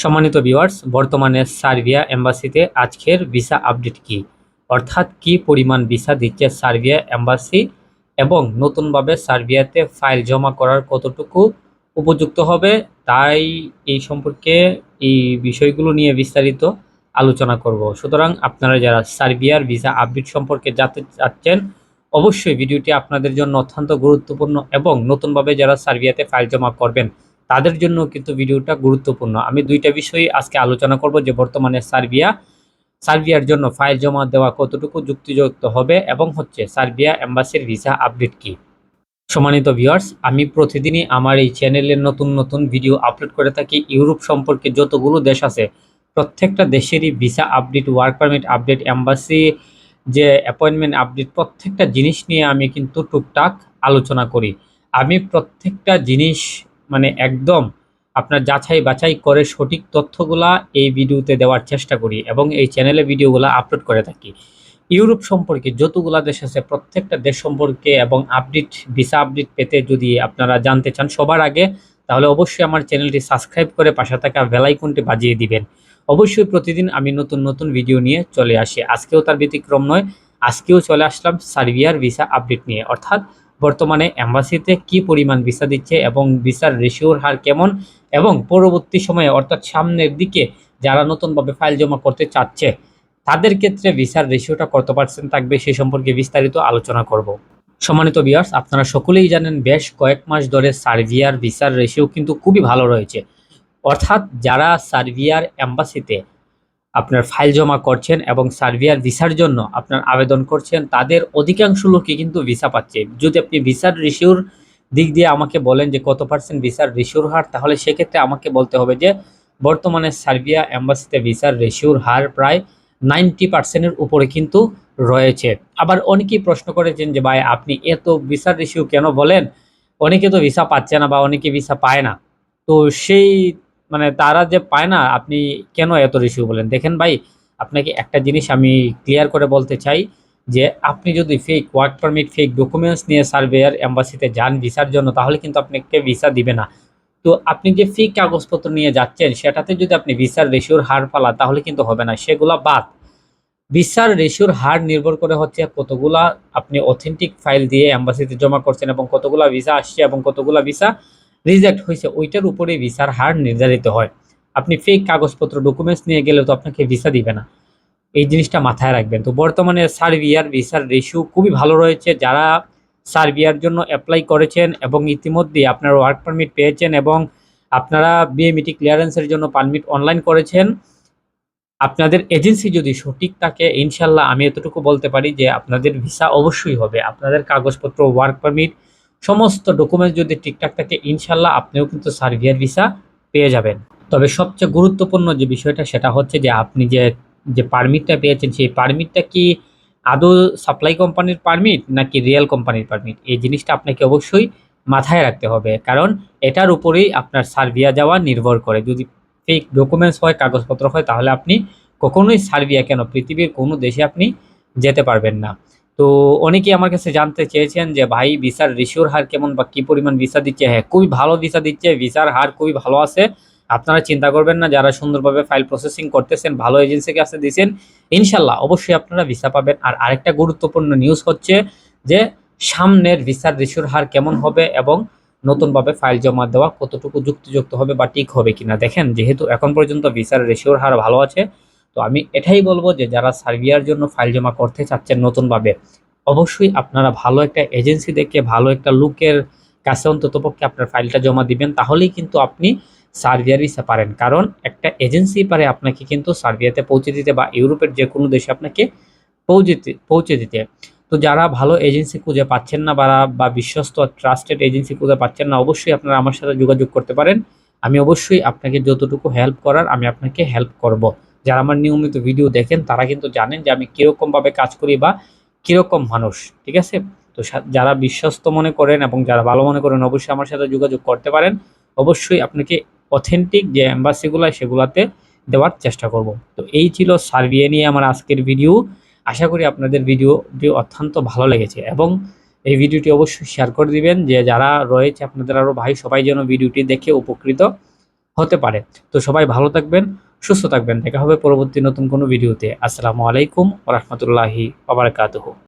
সম্মানিত ভিউয়ার্স বর্তমানে সার্বিয়া এম্বাসিতে আজকের ভিসা আপডেট কি? অর্থাৎ কি পরিমাণ ভিসা দিচ্ছে সার্বিয়া এম্বাসি এবং নতুনভাবে সার্বিয়াতে ফাইল জমা করার কতটুকু উপযুক্ত হবে? তাই এই সম্পর্কে এই বিষয়গুলো নিয়ে বিস্তারিত আলোচনা করব। সুতরাং আপনারা যারা সার্বিয়ার ভিসা আপডেট সম্পর্কে জানতে চাচ্ছেন, অবশ্যই ভিডিওটি আপনাদের জন্য অত্যন্ত গুরুত্বপূর্ণ এবং নতুনভাবে যারা সার্বিয়াতে ফাইল জমা করবেন তাদের জন্য কিন্তু ভিডিওটা গুরুত্বপূর্ণ। আমি দুইটা বিষয়ে আজকে আলোচনা করব যে বর্তমানে সার্বিয়া, সার্বিয়ার জন্য ফাইল জমা দেওয়া কতটুকু যুক্তিযুক্ত হবে এবং হচ্ছে সার্বিয়া এম্বাসির ভিসা আপডেট কি? সম্মানিত ভিউয়ার্স, আমি প্রতিদিনই আমার এই চ্যানেলে নতুন নতুন ভিডিও আপলোড করে থাকি। ইউরোপ সম্পর্কে যতগুলো দেশ আছে, প্রত্যেকটা দেশেরই visa update work permit update, embassy যে অ্যাপয়েন্টমেন্ট আপডেট প্রত্যেকটা জিনিস নিয়ে আমি কিন্তু টুকটাক আলোচনা করি। আমি প্রত্যেকটা জিনিস মানে একদম আপনার যাচাই বাছাই করে সঠিক তথ্যগুলা এই ভিডিওতে দেওয়ার চেষ্টা করি এবং এই চ্যানেলে ভিডিওগুলো আপলোড করে থাকি। ইউরোপ সম্পর্কে যতগুলা দেশ আছে, প্রত্যেকটা দেশ সম্পর্কে এবং আপডেট ভিসা আপডেট পেতে যদি আপনারা জানতে চান সবার আগে, তাহলে অবশ্যই আমার চ্যানেলটি সাবস্ক্রাইব করে পাশে থাকা বেলাইকনটি বাজিয়ে দিবেন। অবশ্যই প্রতিদিন আমি নতুন নতুন ভিডিও নিয়ে চলে আসি। আজকেও তার ব্যতিক্রম নয়, আজকেও চলে আসলাম সার্বিয়ার ভিসা আপডেট নিয়ে। অর্থাৎ বর্তমানে অ্যাম্বাসিতে কি পরিমাণ ভিসা দিচ্ছে এবং ভিসার রেশিওর হার কেমন এবং পরবর্তী সময়ে, অর্থাৎ সামনের দিকে যারা নতুনভাবে ফাইল জমা করতে চাচ্ছে, তাদের ক্ষেত্রে ভিসার রেশিওটা কত পার্সেন্ট থাকবে সে সম্পর্কে বিস্তারিত আলোচনা করব। সম্মানিত বিয়ার্স আপনারা সকলেই জানেন বেশ কয়েক মাস ধরে সার্বিয়ার ভিসার রেশিও কিন্তু খুবই ভালো রয়েছে। অর্থাৎ যারা সার্বিয়ার অ্যাম্বাসিতে আপনার ফাইল জমা করছেন এবং সার্বিয়ার ভিসার জন্য আপনার আবেদন করছেন, তাদের অধিকাংশ লোকই কিন্তু ভিসা পাচ্ছে। যদি আপনি ভিসার রেশিওর দিক দিয়ে আমাকে বলেন যে কত পার্সেন্ট ভিসার রেশিওর হার, তাহলে সেক্ষেত্রে আমাকে বলতে হবে যে বর্তমানে সার্বিয়া অ্যাম্বাসিতে ভিসার রেশিওর হার প্রায় নাইনটি পার্সেন্টের উপরে কিন্তু রয়েছে। আবার অনেকেই প্রশ্ন করেছেন যে ভাই, আপনি এত ভিসার রেশিও কেন বলেন? অনেকে তো ভিসা পাচ্ছে না বা অনেকে ভিসা পায় না। তো সেই মানে তারা যে পায় না, আপনি কেন এত রেশিও বলেন? দেখেন ভাই, আপনাকে একটা জিনিস আমি ক্লিয়ার করে বলতে চাই যে, আপনি যদি fake work permit fake documents নিয়ে সার্ভেয়ার অ্যাম্বাসিতে যান ভিসার জন্য, তাহলে কিন্তু আপনাকে ভিসা দিবে না। তো আপনি যে ফেক কাগজপত্র নিয়ে যাচ্ছেন, সেটাতে যদি আপনি ভিসার রেশিওর হার পালা, তাহলে কিন্তু হবে না। সেগুলা বাদ। ভিসার রেশিওর হার নির্ভর করে হচ্ছে কতগুলা আপনি অথেন্টিক ফাইল দিয়ে অ্যাম্বাসিতে জমা করছেন এবং কতগুলা ভিসা আসছে এবং কতগুলা ভিসা রিজেক্ট হয়েছে, ওইটার উপরে ভিসার হার নির্ধারিত হয়। আপনি ফেক কাগজপত্র ডকুমেন্টস নিয়ে গেলে তো আপনাকে ভিসা দিবে না। এই জিনিসটা মাথায় রাখবেন। তো বর্তমানে সার্বিয়ার ভিসার রেশিও খুবই ভালো রয়েছে। যারা সার্বিয়ার জন্য অ্যাপ্লাই করেছেন এবং ইতিমধ্যে আপনারা ওয়ার্ক পারমিট পেয়েছেন এবং আপনারা বিএমইটি ক্লিয়ারেন্সের জন্য পারমিট অনলাইন করেছেন, আপনাদের এজেন্সি যদি সঠিক থাকে, ইনশাল্লাহ আমি এতটুকু বলতে পারি যে আপনাদের ভিসা অবশ্যই হবে। আপনাদের কাগজপত্র ওয়ার্ক পারমিট সমস্ত ডকুমেন্টস যদি ঠিকঠাক থাকে, ইনশাল্লাহ আপনিও কিন্তু সার্বিয়ার ভিসা পেয়ে যাবেন। তবে সবচেয়ে গুরুত্বপূর্ণ যে বিষয়টা, সেটা হচ্ছে যে আপনি যে যে পারমিটটা পেয়েছেন, সেই পারমিটটা কি আদৌ সাপ্লাই কোম্পানির পারমিট নাকি রিয়েল কোম্পানির পারমিট এই জিনিসটা আপনাকে অবশ্যই মাথায় রাখতে হবে। কারণ এটার উপরেই আপনার সার্বিয়া যাওয়া নির্ভর করে। যদি ফেক ডকুমেন্টস হয়, কাগজপত্র হয়, তাহলে আপনি কখনোই সার্বিয়া কেন? পৃথিবীর কোনো দেশে আপনি যেতে পারবেন না। তো অনেকেই আমার কাছে জানতে চেয়েছেন যে, ভাই, ভিসার রেশিওর হার কেমন বা কী পরিমাণ ভিসা দিচ্ছে? হ্যাঁ খুবই ভালো ভিসা দিচ্ছে, ভিসার হার খুবই ভালো আছে। আপনারা চিন্তা করবেন না, যারা সুন্দরভাবে ফাইল প্রসেসিং করতেছেন, ভালো এজেন্সির কাছে দিয়েছেন, ইনশাল্লাহ অবশ্যই আপনারা ভিসা পাবেন। আর আরেকটা গুরুত্বপূর্ণ নিউজ হচ্ছে যে, সামনের ভিসার রেশিওর হার কেমন হবে এবং নতুনভাবে ফাইল জমা দেওয়া কতটুকু যুক্তিযুক্ত হবে বা ঠিক হবে কিনা। দেখেন, যেহেতু এখন পর্যন্ত ভিসার রেশিওর হার ভালো আছে তো আমি এটাই বলব যে যারা সার্বিয়ার জন্য ফাইল জমা করতে চাচ্ছেন নতুনভাবে, অবশ্যই আপনারা ভালো একটা এজেন্সি দেখে, ভালো একটা লুকের কাছে অন্ততপক্ষে আপনার ফাইলটা জমা দিবেন, তাহলেই কিন্তু আপনি সার্বিয়ার ভিসা পারেন। কারণ একটা এজেন্সি পারে আপনাকে কিন্তু সার্বিয়াতে পৌঁছে দিতে বা ইউরোপের যে কোনো দেশে আপনাকে পৌঁছে পৌঁছে দিতে। তো যারা ভালো এজেন্সি খুঁজে পাচ্ছেন না বা বা বিশ্বস্ত ট্রাস্টেড এজেন্সি খুঁজে পাচ্ছেন না, অবশ্যই আপনারা আমার সাথে যোগাযোগ করতে পারেন। আমি অবশ্যই আপনাকে যতটুকু হেল্প করার, আমি আপনাকে হেল্প করব। যারা আমার নিয়মিত ভিডিও দেখেন, তারা কিন্তু জানেন যে আমি কীরকমভাবে কাজ করি বা কীরকম মানুষ, ঠিক আছে? তো যারা বিশ্বস্ত মনে করেন এবং যারা ভালো মনে করেন, অবশ্যই আমার সাথে যোগাযোগ করতে পারেন। অবশ্যই আপনাকে অথেন্টিক যে অ্যাম্বাসিগুলো সেগুলাতে দেওয়ার চেষ্টা করব। তো এই ছিল সার্বিয়া নিয়ে আমার আজকের ভিডিও আশা করি আপনাদের ভিডিওটি অত্যন্ত ভালো লেগেছে এবং এই ভিডিওটি অবশ্যই শেয়ার করে দিবেন যে যারা রয়েছে, আপনাদের আরও ভাই সবাই যেন ভিডিওটি দেখে উপকৃত হতে পারে। তো সবাই ভালো থাকবেন, সুস্থ থাকবেন। দেখা হবে পরবর্তী নতুন কোনো ভিডিওতে। আসসালামু আলাইকুম রহমতুল্লাহি আবরকাতহ